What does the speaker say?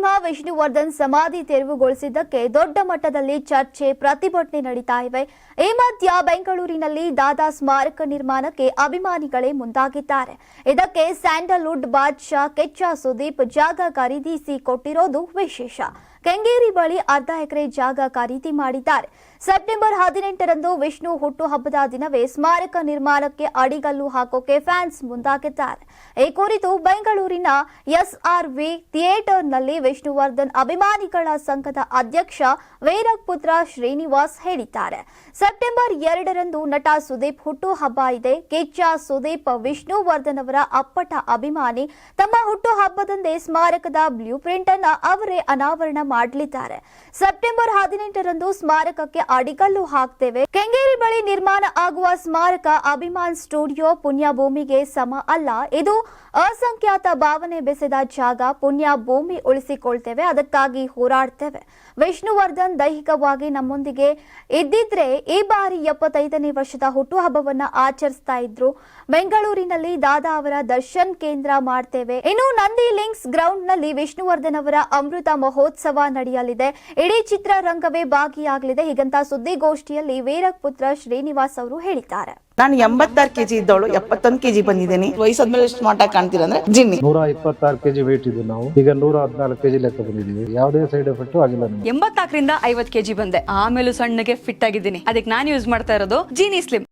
ಸಿಂಹ ವಿಷ್ಣುವರ್ಧನ್ ಸಮಾಧಿ ತೆರವುಗೊಳಿಸಿದ್ದಕ್ಕೆ ದೊಡ್ಡ ಮಟ್ಟದಲ್ಲಿ ಚರ್ಚೆ, ಪ್ರತಿಭಟನೆ ನಡೀತಾ ಇವೆ. ಈ ಮಧ್ಯ ಬೆಂಗಳೂರಿನಲ್ಲಿ ದಾದಾ ಸ್ಮಾರಕ ನಿರ್ಮಾಣಕ್ಕೆ ಅಭಿಮಾನಿಗಳೇ ಮುಂದಾಗಿದ್ದಾರೆ. ಇದಕ್ಕೆ ಸ್ಯಾಂಡಲ್ವುಡ್ ಬಾದ್ಶಾ, ಕೆಚ್ಚ ಸುದೀಪ್ ಜಾಗ ಖರೀದಿಸಿ ಕೊಟ್ಟಿರೋದು ವಿಶೇಷ. ಕೆಂಗೇರಿ ಬಳಿ ಅರ್ಧ ಎಕರೆ ಜಾಗ ಖರೀದಿ ಮಾಡಿದ್ದಾರೆ. ಸೆಪ್ಟೆಂಬರ್ ಹದಿನೆಂಟರಂದು ವಿಷ್ಣು ಹುಟ್ಟುಹಬ್ಬದ ದಿನವೇ ಸ್ಮಾರಕ ನಿರ್ಮಾಣಕ್ಕೆ ಅಡಿಗಲ್ಲು ಹಾಕೋಕೆ ಫ್ಯಾನ್ಸ್ ಮುಂದಾಗಿದ್ದಾರೆ. ಈ ಕುರಿತು ಬೆಂಗಳೂರಿನ ಎಸ್ಆರ್ವಿ ಥಿಯೇಟರ್ನಲ್ಲಿ ವಿಷ್ಣುವರ್ಧನ್ ಅಭಿಮಾನಿಗಳ ಸಂಘದ ಅಧ್ಯಕ್ಷ ವೀರಪುತ್ರ ಶ್ರೀನಿವಾಸ್ ಹೇಳಿದ್ದಾರೆ. ಸೆಪ್ಟೆಂಬರ್ ಎರಡರಂದು ನಟ ಸುದೀಪ್ ಹುಟ್ಟುಹಬ್ಬ ಇದೆ. ಕಿಚ್ಚ ಸುದೀಪ್ ವಿಷ್ಣುವರ್ಧನ್ ಅವರ ಅಪ್ಪಟ ಅಭಿಮಾನಿ. ತಮ್ಮ ಹುಟ್ಟುಹಬ್ಬದಂದೇ ಸ್ಮಾರಕದ ಬ್ಲೂ ಪ್ರಿಂಟ್ ಅನ್ನ ಅವರೇ ಅನಾವರಣ ಮಾಡಲಿದ್ದಾರೆ. ಸೆಪ್ಟೆಂಬರ್ ಹದಿನೆಂಟರಂದು ಸ್ಮಾರಕಕ್ಕೆ ಅಡಿಗಲ್ಲು ಹಾಕ್ತೇವೆ. ಕೆಂಗೇರಿ ಬಳಿ ನಿರ್ಮಾಣ ಆಗುವ ಸ್ಮಾರಕ ಅಭಿಮಾನ್ ಸ್ಟುಡಿಯೋ ಪುಣ್ಯ ಭೂಮಿಗೆ ಸಮ ಅಲ್ಲ. ಇದು ಅಸಂಖ್ಯಾತ ಭಾವನೆ ಬೆಸೆದ ಜಾಗ. ಪುಣ್ಯ ಭೂಮಿ ಉಳಿಸಿಕೊಳ್ತೇವೆ. ಅದಕ್ಕಾಗಿ ಹೋರಾಡ್ತೇವೆ. ವಿಷ್ಣುವರ್ಧನ್ ದೈಹಿಕವಾಗಿ ನಮ್ಮೊಂದಿಗೆ ಇದ್ದಿದ್ರೆ ಈ ಬಾರಿ ಎಪ್ಪತ್ತೈದನೇ ವರ್ಷದ ಹುಟ್ಟುಹಬ್ಬವನ್ನ ಆಚರಿಸ್ತಾ ಇದ್ರು. ಬೆಂಗಳೂರಿನಲ್ಲಿ ದಾದಾ ಅವರ ದರ್ಶನ್ ಕೇಂದ್ರ ಮಾಡ್ತೇವೆ. ಇನ್ನು ನಂದಿ ಲಿಂಕ್ಸ್ ಗ್ರೌಂಡ್ನಲ್ಲಿ ವಿಷ್ಣುವರ್ಧನ್ ಅವರ ಅಮೃತ ಮಹೋತ್ಸವ ನಡೆಯಲಿದೆ. ಇಡೀ ಚಿತ್ರರಂಗವೇ ಭಾಗಿಯಾಗಲಿದೆ. ಹೀಗಂತ ಸುದ್ದಿಗೋಷ್ಠಿಯಲ್ಲಿ ವೀರಪುತ್ರ ಶ್ರೀನಿವಾಸ್ ಅವರು ಹೇಳಿದ್ದಾರೆ. ನಾನು ಎಂಬತ್ತಾರು ಕೆಜಿ ಇದ್ದವಳು ಎಪ್ಪತ್ತೊಂದು ಕೆಜಿ ಬಂದಿದ್ದೀನಿ. ವಯಸ್ಸಾದ್ಮೇಲೆ ಸ್ಮಾರ್ಟ್ ಆಗಿ ಕಾಣ್ತೀರಾ ಅಂದ್ರೆ ಜಿನ್ನಿ. ನೂರ ಇಪ್ಪತ್ತಾರು ಕೆಜಿ ವೇಟ್ ಇದ್ದು ನಾವು. ಈಗ ನೂರ ಹದಿನಾಲ್ಕು ಕೆಜಿ ಲೆಕ್ಕ ಬಂದಿದ್ದೀವಿ. ಯಾವುದೇ ಸೈಡ್ ಎಫೆಕ್ಟ್ ಆಗಿಲ್ಲ ನಮಗೆ. ಎಂಬತ್ನಾಲ್ಕರಿಂದ ಐವತ್ ಕೆಜಿ ಬಂದೆ. ಆಮೇಲೆ ಸಣ್ಣಗೆ ಫಿಟ್ ಆಗಿದ್ದೀನಿ. ಅದಕ್ಕೆ ನಾನು ಯೂಸ್ ಮಾಡ್ತಾ ಇರೋದು ಜೀನಿ ಸ್ಲಿಮ್